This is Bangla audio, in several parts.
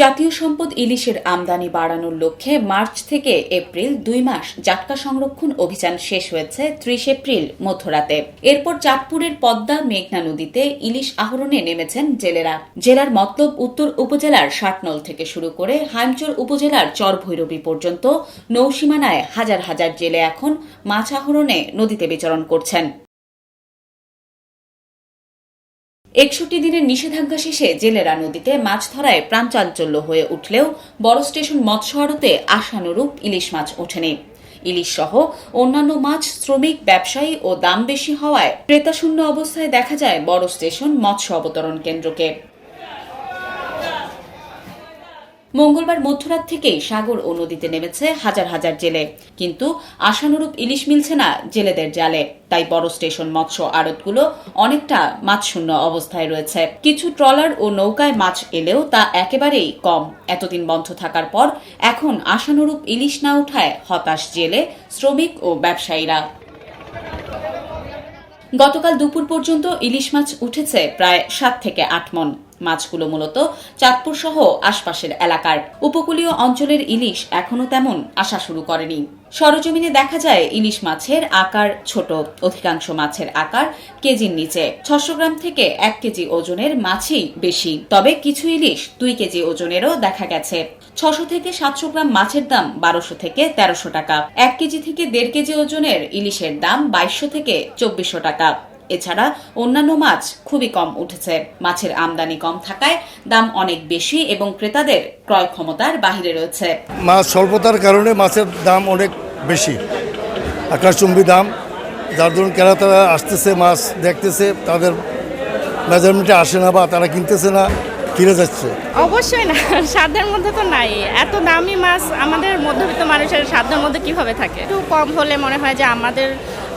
জাতীয় সম্পদ ইলিশের আমদানি বাড়ানোর লক্ষ্যে মার্চ থেকে এপ্রিল দুই মাস জাটকা সংরক্ষণ অভিযান শেষ হয়েছে ত্রিশ এপ্রিল মধ্যরাতে। এরপর চাঁদপুরের পদ্মা মেঘনা নদীতে ইলিশ আহরণে নেমেছেন জেলেরা। জেলার মতলব উত্তর উপজেলার ষাটনল থেকে শুরু করে হাইমচর উপজেলার চরভৈরবী পর্যন্ত নৌসীমানায় হাজার হাজার জেলে এখন মাছ আহরণে নদীতে বিচরণ করছেন। একষট্টি দিনের নিষেধাজ্ঞা শেষে জেলেরা নদীতে মাছ ধরায় প্রাণ চাঞ্চল্য হয়ে উঠলেও বড় স্টেশন মৎস্য আড়তে আশানুরূপ ইলিশ মাছ ওঠেনি। ইলিশ সহ অন্যান্য মাছ শ্রমিক, ব্যবসায়ী ও দাম বেশি হওয়ায় ক্রেতাশূন্য অবস্থায় দেখা যায় বড় স্টেশন মৎস্য অবতরণ কেন্দ্রকে। মঙ্গলবার মধ্যরাত থেকেই সাগর ও নদীতে নেমেছে হাজার হাজার জেলে। কিন্তু আশানুরূপ ইলিশ মিলছে না জেলেদের জালে। তাই বড় স্টেশন মৎস্য আড়তগুলো অনেকটা মাছশূন্য অবস্থায় রয়েছে। কিছু ট্রলার ও নৌকায় মাছ এলেও তা একেবারেই কম। এতদিন বন্ধ থাকার পর এখন আশানুরূপ ইলিশ না উঠায় হতাশ জেলে শ্রমিক ও ব্যবসায়ীরা। গতকাল দুপুর পর্যন্ত ইলিশ মাছ উঠেছে প্রায় সাত থেকে আট মন। মাছগুলো মূলত চাঁদপুর সহ আশপাশের এলাকার। উপকূলীয় অঞ্চলের ইলিশ এখনও তেমন আসা শুরু করেনি। সরজমিনে দেখা যায় ইলিশ মাছের আকার ছোট। অধিকাংশ মাছের আকার কেজির নিচে। ছশো গ্রাম থেকে এক কেজি ওজনের মাছই বেশি। তবে কিছু ইলিশ দুই কেজি ওজনেরও দেখা গেছে। ছশো থেকে সাতশো গ্রাম মাছের দাম বারোশো থেকে তেরোশো টাকা। এক কেজি থেকে দেড় কেজি ওজনের ইলিশের দাম বাইশশো থেকে চব্বিশশো টাকা। এছাড়া অন্যান্য মাছ খুবই কম উঠেছে। মাছের আমদানি কম থাকায় দাম অনেক বেশি এবং ক্রেতাদের ক্রয় ক্ষমতার বাহিরে রয়েছে। মাছ স্বল্পতার কারণে মাছের দাম অনেক বেশি। আকাশচুম্বী দাম, যার দরুন ক্রেতারা আসতেছে, মাছ দেখতেছে, তাদের মেজারমেন্টে আসে না বা তারা কিনতেছে না। কিনে যাচ্ছে? অবশ্যই না সাধ্যের মধ্যে তো নাই। এত দামি মাছ আমাদের মধ্যবিত্ত মানুষের সাধ্যের মধ্যে কীভাবে থাকে? একটু কম হলে মনে হয় যে আমাদের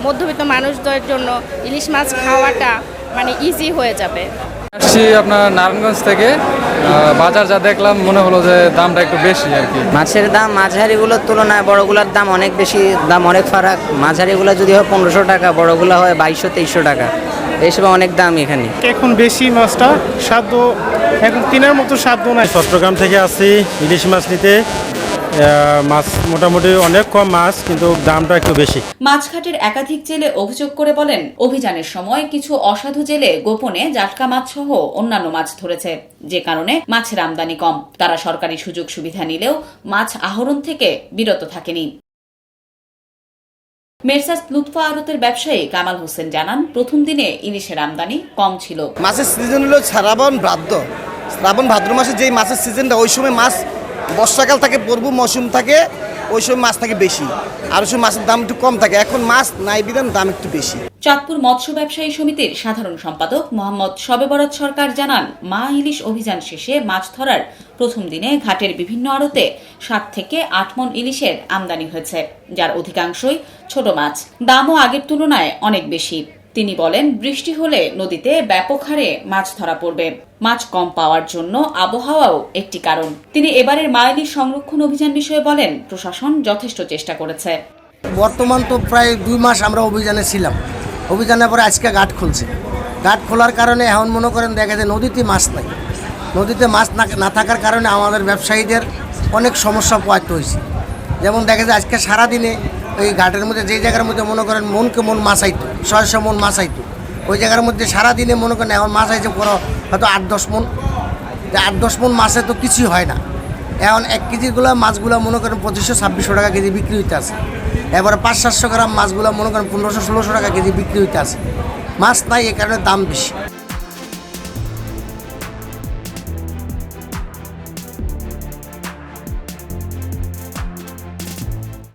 মধ্যবিত্ত মানুষদের জন্য ইলিশ মাছ খাওয়াটা মানে ইজি হয়ে যাবে। আসছি আপনার নারায়ণগঞ্জ থেকে। বাজার যা দেখলাম মনে হলো যে দামটা একটু বেশি আর কি। মাছের দাম মাঝারিগুলোর তুলনায় বড়গুলোর দাম অনেক বেশি দাম অনেক ফারাক। মাঝারিগুলো যদি হয় পনেরোশো টাকা বড়গুলো হয় বাইশশো তেইশশো টাকা। এইসবে অনেক দাম এখানে। এখন বেশি মাছটা স্বাদ এখন তিনের মতো স্বাদ নাই। চট্টগ্রাম থেকে আসি ইলিশ মাছ নিতে। আহ, মাছ মোটামুটি অনেক কম মাছ কিন্তু দামটা একটু বেশি। মাছঘাটের একাধিক জেলে অভিযোগ করে বলেন অভিযানের সময় কিছু অসাধু জেলে গোপনে জাটকা মাছ সহ অন্যান্য মাছ ধরেছে যে কারণে মাছের আমদানি কম। তারা সরকারি সুযোগ সুবিধা নিলেও মাছ আহরণ থেকে বিরত থাকেনি। মেরসাস লুৎফা আরতের ব্যবসায়ী কামাল হোসেন জানান, প্রথম দিনে ইলিশের আমদানি কম ছিল। মাছের সিজন হলো শ্রাবণ ভাদ্র। শ্রাবণ ভাদ্র মাসে যেই মাছের সিজনটা ওই সময় মাছ বর্ষাকাল থাকে, পূর্ব মৌসুম থাকে ওই সময় মাছ থাকে বেশি। আর ওই সময় মাছের দাম একটু কম থাকে। এখন মাছ নাই বিধান, দাম একটু বেশি। চাঁদপুর মৎস্য ব্যবসায়ী সমিতির সাধারণ সম্পাদক মোহাম্মদ শবেবরত সরকার জানান, মা ইলিশ অভিযান শেষে মাছ ধরার প্রথম দিনে ঘাটের বিভিন্ন আড়তে সাত থেকে আট মন ইলিশের আমদানি হয়েছে, যার অধিকাংশই ছোট মাছ। দামও আগের তুলনায় অনেক বেশি। তিনি বলেন, বৃষ্টি হলে নদীতে ব্যাপক হারে মাছ ধরা পড়বে। মাছ কম পাওয়ার জন্য আবহাওয়াও একটি কারণ। তিনি এবারের মা ইলিশ সংরক্ষণ অভিযান বিষয়ে বলেন, প্রশাসন যথেষ্ট চেষ্টা করেছে। বর্তমান তো প্রায় দুই মাস আমরা অভিযানে ছিলাম। অভিযানের পরে আজকে ঘাট খুলছে। ঘাট খোলার কারণে এখন মনে করেন দেখা যায় নদীতে মাছ নাই। নদীতে মাছ না না থাকার কারণে আমাদের ব্যবসায়ীদের অনেক সমস্যা পোয়াতে হয়েছে যেমন দেখা যায় আজকে সারাদিনে ওই ঘাটের মধ্যে যেই জায়গার মধ্যে মনে করেন মনকে মন মাছ আইতো মন মাছ ওই জায়গার মধ্যে সারাদিনে মনে করেন এখন মাছ আইছে পুরো হয়তো আট দশ মন। আট দশ মন মাছে তো কিছুই হয় না। এখন এক কেজিগুলো মাছগুলো মনে করেন পঁচিশশো, ছাব্বিশশো টাকা কেজি বিক্রি হইতে আছে। এবারে পাঁচ সাতশো গ্রাম মাছগুলো মনে করেন পনেরোশো, ষোলোশো টাকা কেজি বিক্রি হইতে আছে। মাছ নাই, এ কারণে দাম বেশি।